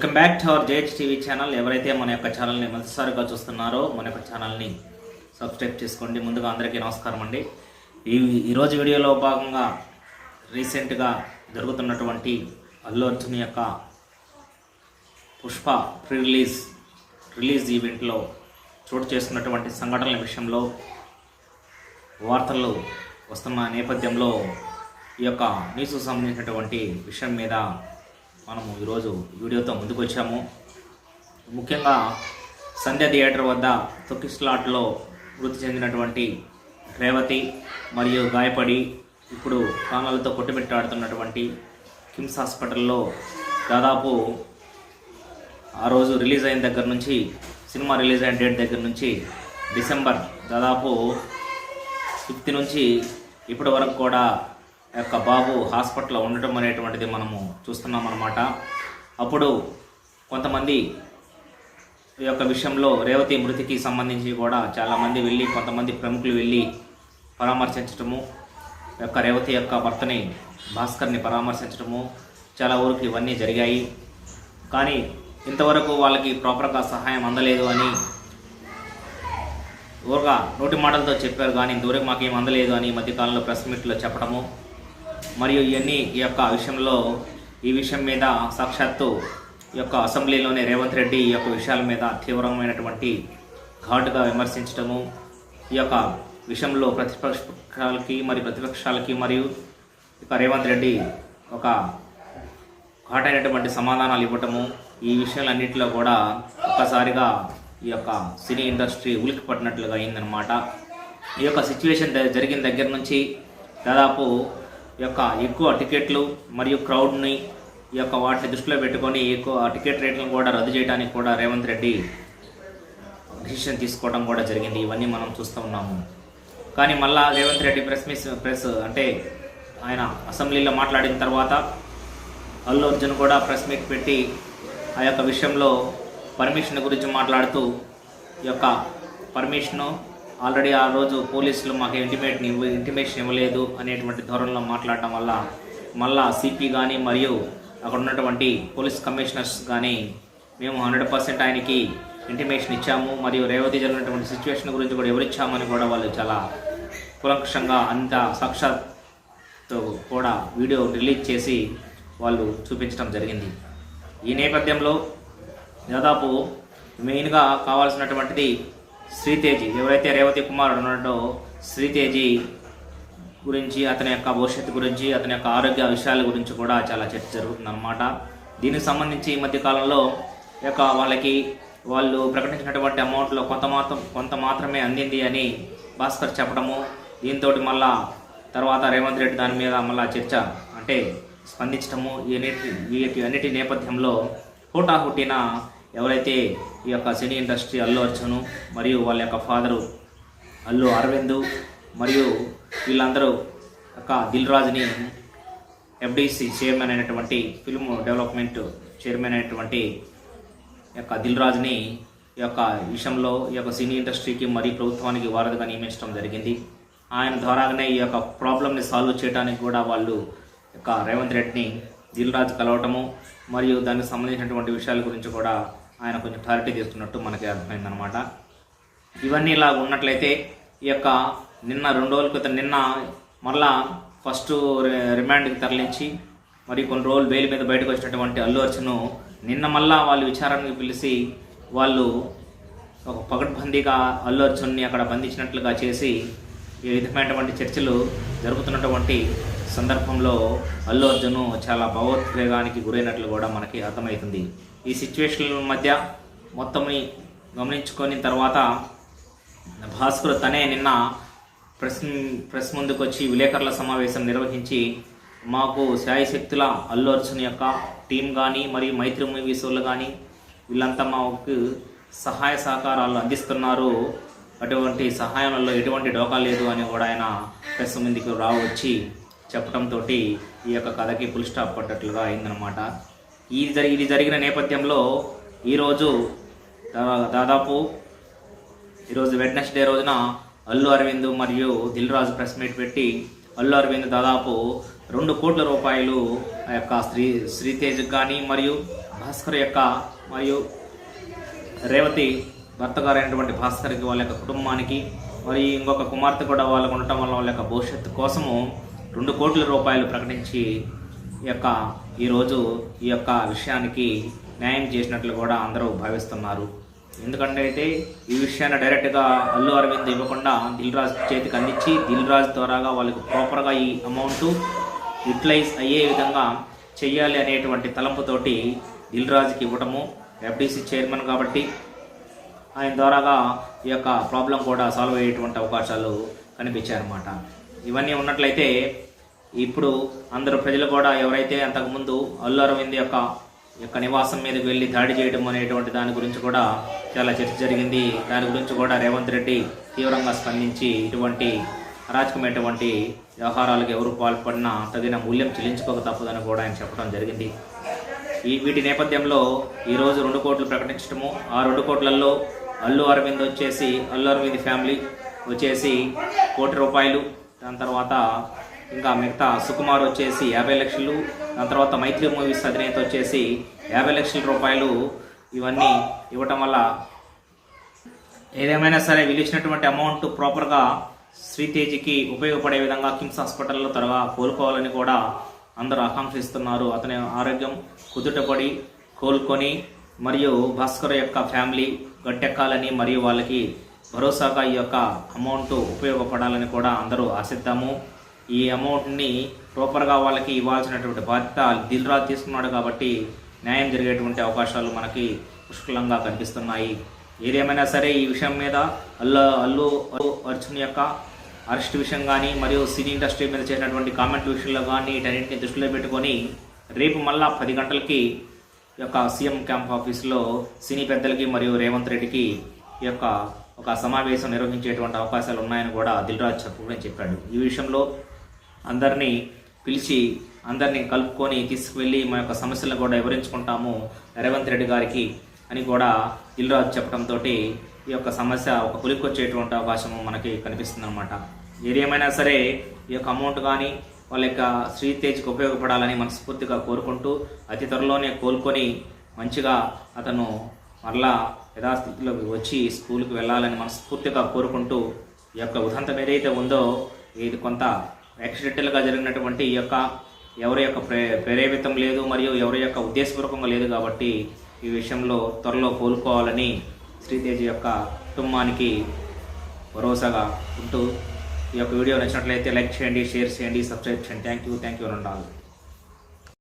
Welcome back to our JH TV channel ఎవరైతే మన యొక్క ఛానల్ని మొదటిసారిగా చూస్తున్నారో మన యొక్క ఛానల్ని సబ్స్క్రైబ్ చేసుకోండి. ముందుగా అందరికీ నమస్కారం అండి. ఈ ఈరోజు వీడియోలో భాగంగా రీసెంట్గా జరుగుతున్నటువంటి అల్లు అర్జున్ యొక్క పుష్ప ప్రీ రిలీజ్ రిలీజ్ ఈవెంట్లో చోటు చేసుకున్నటువంటి సంఘటనల విషయంలో వార్తలు వస్తున్న నేపథ్యంలో ఈ యొక్క న్యూస్కు సంబంధించినటువంటి విషయం మీద మనము ఈరోజు వీడియోతో ముందుకు వచ్చాము ముఖ్యంగా సంధ్య థియేటర్ వద్ద తొక్కిస్లాట్లో మృతి చెందినటువంటి రేవతి మరియు గాయపడి ఇప్పుడు ప్రాణాలతో కొట్టుమిట్టాడుతున్నటువంటి కిమ్స్ హాస్పిటల్లో దాదాపు ఆ రోజు రిలీజ్ అయిన దగ్గర నుంచి సినిమా రిలీజ్ అయిన డేట్ దగ్గర నుంచి డిసెంబర్ దాదాపు ఫిఫ్త్ నుంచి ఇప్పటి వరకు కూడా యొక్క బాబు హాస్పిటల్లో ఉండటం అనేటువంటిది మనము చూస్తున్నాం అన్నమాట అప్పుడు కొంతమంది ఈ యొక్క విషయంలో రేవతి మృతికి సంబంధించి కూడా చాలామంది వెళ్ళి కొంతమంది ప్రముఖులు వెళ్ళి పరామర్శించటము యొక్క రేవతి యొక్క భర్తని భాస్కర్ని పరామర్శించడము చాలా ఊరికి ఇవన్నీ జరిగాయి. కానీ ఇంతవరకు వాళ్ళకి ప్రాపర్గా సహాయం అందలేదు అని ఊరగా నోటి మాటలతో చెప్పారు. కానీ ఇంతవరకు మాకేం అందలేదు అని ఈ మధ్యకాలంలో ప్రెస్ మీట్లో చెప్పడము మరియు ఇవన్నీ ఈ యొక్క విషయంలో ఈ విషయం మీద సాక్షాత్తు ఈ యొక్క అసెంబ్లీలోనే రేవంత్ రెడ్డి ఈ యొక్క విషయాల మీద తీవ్రమైనటువంటి ఘాటుగా విమర్శించడము ఈ యొక్క విషయంలో ప్రతిపక్షాలకి మరియు ప్రతిపక్షాలకి మరియు ఇక రేవంత్ రెడ్డి ఒక ఘాటైనటువంటి సమాధానాలు ఇవ్వటము ఈ విషయాలన్నింటిలో కూడా ఒక్కసారిగా ఈ యొక్క సినీ ఇండస్ట్రీ ఉలికి పడినట్లుగా అయిందనమాట ఈ యొక్క సిచ్యువేషన్ జరిగిన దగ్గర నుంచి దాదాపు యొక్క ఎక్కువ టికెట్లు మరియు క్రౌడ్ని ఈ యొక్క వాటిని దృష్టిలో పెట్టుకొని ఎక్కువ టికెట్ రేట్లను కూడా రద్దు చేయడానికి కూడా రేవంత్ రెడ్డి డిసిషన్ తీసుకోవడం కూడా జరిగింది. ఇవన్నీ మనం చూస్తూ ఉన్నాము. కానీ మళ్ళా Revanth Reddy press meet press అంటే ఆయన అసెంబ్లీలో మాట్లాడిన తర్వాత అల్లు అర్జున్ కూడా ప్రెస్ మీట్ పెట్టి ఆ యొక్క విషయంలో పర్మిషన్ గురించి మాట్లాడుతూ ఈ యొక్క పర్మిషను ఆల్రెడీ ఆ రోజు పోలీసులు మాకు ఇంటిమేట్ ఇంటిమేషన్ ఇవ్వలేదు అనేటువంటి ధోరణిలో మాట్లాడటం వల్ల మళ్ళా సిపి కానీ మరియు అక్కడ ఉన్నటువంటి పోలీస్ కమిషనర్స్ కానీ మేము హండ్రెడ్ పర్సెంట్ ఆయనకి ఇంటిమేషన్ ఇచ్చాము. మరియు రేవతి జరిగినటువంటి సిచ్యువేషన్ గురించి కూడా ఎవరిచ్చామని కూడా వాళ్ళు చాలా కులంకషంగా అంత సాక్షాత్తో కూడా వీడియో రిలీజ్ చేసి వాళ్ళు చూపించడం జరిగింది. ఈ నేపథ్యంలో దాదాపు మెయిన్గా కావాల్సినటువంటిది శ్రీతేజి. ఎవరైతే రేవతి కుమారుడు ఉన్నాడో శ్రీతేజి గురించి అతని యొక్క భవిష్యత్తు గురించి అతని యొక్క ఆరోగ్య విషయాల గురించి కూడా చాలా చర్చ జరుగుతుందన్నమాట. దీనికి సంబంధించి ఈ మధ్యకాలంలో యొక్క వాళ్ళకి వాళ్ళు ప్రకటించినటువంటి అమౌంట్లో కొంత మాత్రం కొంత మాత్రమే అందింది అని భాస్కర్ చెప్పడము దీంతో మళ్ళా తర్వాత రేవంత్ రెడ్డి దాని మీద మళ్ళా చర్చ అంటే స్పందించడము ఈ అన్నిటి వీటి అన్నిటి నేపథ్యంలో హుటాహుటిన ఎవరైతే ఈ యొక్క సినీ ఇండస్ట్రీ అల్లు అర్జును మరియు వాళ్ళ యొక్క ఫాదరు అల్లు అరవింద్ మరియు వీళ్ళందరూ యొక్క దిల్ రాజుని ఎఫ్డిసి చైర్మన్ అయినటువంటి ఫిల్మ్ డెవలప్మెంట్ చైర్మన్ అయినటువంటి యొక్క దిల్ రాజుని ఈ యొక్క విషయంలో ఈ యొక్క సినీ ఇండస్ట్రీకి మరియు ప్రభుత్వానికి వారధిగా నియమించడం జరిగింది. ఆయన ద్వారానే ఈ యొక్క ప్రాబ్లమ్ని సాల్వ్ చేయడానికి కూడా వాళ్ళు యొక్క రేవంత్ రెడ్డిని దిల్ రాజు కలవటము మరియు దానికి సంబంధించినటువంటి విషయాల గురించి కూడా ఆయన కొంచెం క్లారిటీ తీసుకున్నట్టు మనకి అర్థమైందనమాట ఇవన్నీ ఇలా ఉన్నట్లయితే ఈ యొక్క నిన్న రెండు రోజుల క్రితం నిన్న మళ్ళా ఫస్ట్ రి- రిమాండ్కి తరలించి మరి కొన్ని రోజులు బెయిల్ మీద బయటకు వచ్చినటువంటి అల్లు అర్జును నిన్న మళ్ళా వాళ్ళు విచారణకు పిలిచి వాళ్ళు ఒక పగడ్బందీగా అల్లు అర్జున్ని అక్కడ బంధించినట్లుగా చేసి ఈ విధమైనటువంటి చర్చలు జరుగుతున్నటువంటి సందర్భంలో అల్లు అర్జున్ చాలా భావోద్వేగానికి గురైనట్లు కూడా మనకి అర్థమవుతుంది. ఈ సిచ్యువేషన్ల మధ్య మొత్తంని గమనించుకొని తర్వాత భాస్కర్ తనే నిన్న ప్రెస్ ప్రెస్ ముందుకు వచ్చి విలేకరుల సమావేశం నిర్వహించి మాకు శాయశక్తుల అల్లు అర్జున్ యొక్క టీం కానీ మరియు మైత్రి మూవీస్ వాళ్ళు కానీ వీళ్ళంతా మాకు సహాయ సహకారాలు అందిస్తున్నారు. అటువంటి సహాయంలో ఎటువంటి డోకా లేదు అని కూడా ఆయన ప్రెస్ ముందుకు రావచ్చి చెప్పడంతో ఈ యొక్క కథకి ఫుల్ స్టాప్ పడ్డట్లుగా అయిందనమాట ఈ జరిగి ఇది జరిగిన నేపథ్యంలో ఈరోజు దాదాపు ఈరోజు వెడ్నెస్డే రోజున అల్లు అరవింద్ మరియు దిల్ రాజు ప్రెస్ మీట్ పెట్టి అల్లు అరవింద్ దాదాపు రెండు కోట్ల రూపాయలు ఆ యొక్క శ్రీ శ్రీతేజ్ కానీ మరియు భాస్కర్ యొక్క మరియు రేవతి భర్త గారైనటువంటి భాస్కర్కి వాళ్ళ యొక్క కుటుంబానికి మరియు ఇంకొక కుమార్తె కూడా వాళ్ళకు ఉండటం వల్ల వాళ్ళ యొక్క భవిష్యత్తు కోసము రెండు కోట్ల రూపాయలు ప్రకటించి ఈ యొక్క ఈరోజు ఈ యొక్క విషయానికి న్యాయం చేసినట్లు కూడా అందరూ భావిస్తున్నారు. ఎందుకంటే అయితే ఈ విషయాన్ని డైరెక్ట్గా అల్లు అరవింద్ ఇవ్వకుండా దిల్ రాజ్ చేతికి అందించి దిల్ రాజ్ ద్వారాగా వాళ్ళకి ప్రాపర్గా ఈ అమౌంట్ యూటిలైజ్ అయ్యే విధంగా చెయ్యాలి అనేటువంటి తలంపుతోటి దిల్ రాజుకి ఇవ్వటము ఎఫ్డీసీ చైర్మన్ కాబట్టి ఆయన ద్వారాగా ఈ యొక్క ప్రాబ్లం కూడా సాల్వ్ అయ్యేటువంటి అవకాశాలు కనిపించాయన్నమాట. ఇవన్నీ ఉన్నట్లయితే ఇప్పుడు అందరు ప్రజలు కూడా ఎవరైతే అంతకుముందు అల్లు అరవింద్ యొక్క యొక్క నివాసం మీదకి వెళ్ళి దాడి చేయడం అనేటువంటి దాని గురించి కూడా చాలా చర్చ జరిగింది. దాని గురించి కూడా రేవంత్ రెడ్డి తీవ్రంగా స్పందించి ఇటువంటి అరాచకమైనటువంటి వ్యవహారాలకు ఎవరు పాల్పడినా తగిన మూల్యం చెల్లించుకోక తప్పదని కూడా ఆయన చెప్పడం జరిగింది. ఈ వీటి నేపథ్యంలో ఈరోజు రెండు కోట్లు ప్రకటించడము ఆ రెండు కోట్లలో అల్లు అరవింద్ వచ్చేసి అల్లు అరవింద్ ఫ్యామిలీ వచ్చేసి కోటి రూపాయలు దాని తర్వాత ఇంకా మిగతా సుకుమార్ వచ్చేసి యాభై లక్షలు దాని తర్వాత మైత్రి మూవీస్ అధినేత వచ్చేసి యాభై లక్షల రూపాయలు ఇవన్నీ ఇవ్వటం వల్ల ఏదేమైనా సరే వీళ్ళు అమౌంట్ ప్రాపర్గా శ్రీతేజికి ఉపయోగపడే విధంగా కిమ్స్ హాస్పిటల్లో త్వరగా కోలుకోవాలని కూడా అందరూ ఆకాంక్షిస్తున్నారు. అతని ఆరోగ్యం కుదుటపడి కోలుకొని మరియు భాస్కర్ యొక్క ఫ్యామిలీ గట్టెక్కాలని మరియు వాళ్ళకి భరోసాగా ఈ యొక్క అమౌంట్ ఉపయోగపడాలని కూడా అందరూ ఆశిద్దాము. ఈ అమౌంట్ని ప్రాపర్గా వాళ్ళకి ఇవ్వాల్సినటువంటి బాధ్యత దిల్ రాజు తీసుకున్నాడు కాబట్టి న్యాయం జరిగేటువంటి అవకాశాలు మనకి పుష్కలంగా కనిపిస్తున్నాయి. ఏదేమైనా సరే ఈ విషయం మీద అల్లు అల్లు అల్లు అర్జున్ యొక్క అరెస్ట్ విషయం కానీ మరియు సినీ ఇండస్ట్రీ మీద చేసినటువంటి కామెంట్ విషయంలో కానీ వీటన్నింటిని దృష్టిలో పెట్టుకొని రేపు మళ్ళా పది గంటలకి ఈ యొక్క సీఎం క్యాంప్ ఆఫీస్లో సినీ పెద్దలకి మరియు రేవంత్ రెడ్డికి ఈ యొక్క ఒక సమావేశం నిర్వహించేటువంటి అవకాశాలు ఉన్నాయని కూడా దిల్రాజ్ చెప్పడం చెప్పాడు. ఈ విషయంలో అందరినీ పిలిచి అందరినీ కలుపుకొని తీసుకువెళ్ళి మా యొక్క సమస్యలను కూడా వివరించుకుంటాము రేవంత్ రెడ్డి గారికి అని కూడా దిల్రాజ్ చెప్పడంతో ఈ యొక్క సమస్య ఒక పులికొచ్చేటువంటి అవకాశం మనకి కనిపిస్తుంది అనమాట ఏదేమైనా సరే ఈ యొక్క అమౌంట్ కానీ వాళ్ళ యొక్క శ్రీతేజ్కి ఉపయోగపడాలని మనస్ఫూర్తిగా కోరుకుంటూ అతి త్వరలోనే కోలుకొని మంచిగా అతను మరలా యథాస్థితిలోకి వచ్చి స్కూల్కి వెళ్ళాలని మనస్ఫూర్తిగా కోరుకుంటూ ఈ యొక్క ఉదంతం ఏదైతే ఉందో ఇది కొంత యాక్సిడెంటల్గా జరిగినటువంటి ఈ యొక్క ఎవరి యొక్క ప్రే ప్రేరేపితం లేదు మరియు ఎవరి యొక్క ఉద్దేశపూర్వకంగా లేదు కాబట్టి ఈ విషయంలో త్వరలో కోలుకోవాలని శ్రీతేజ యొక్క కుటుంబానికి భరోసాగా ఉంటూ ఈ యొక్క వీడియో నచ్చినట్లయితే లైక్ చేయండి షేర్ చేయండి సబ్స్క్రైబ్ చేయండి. Thank you thank you and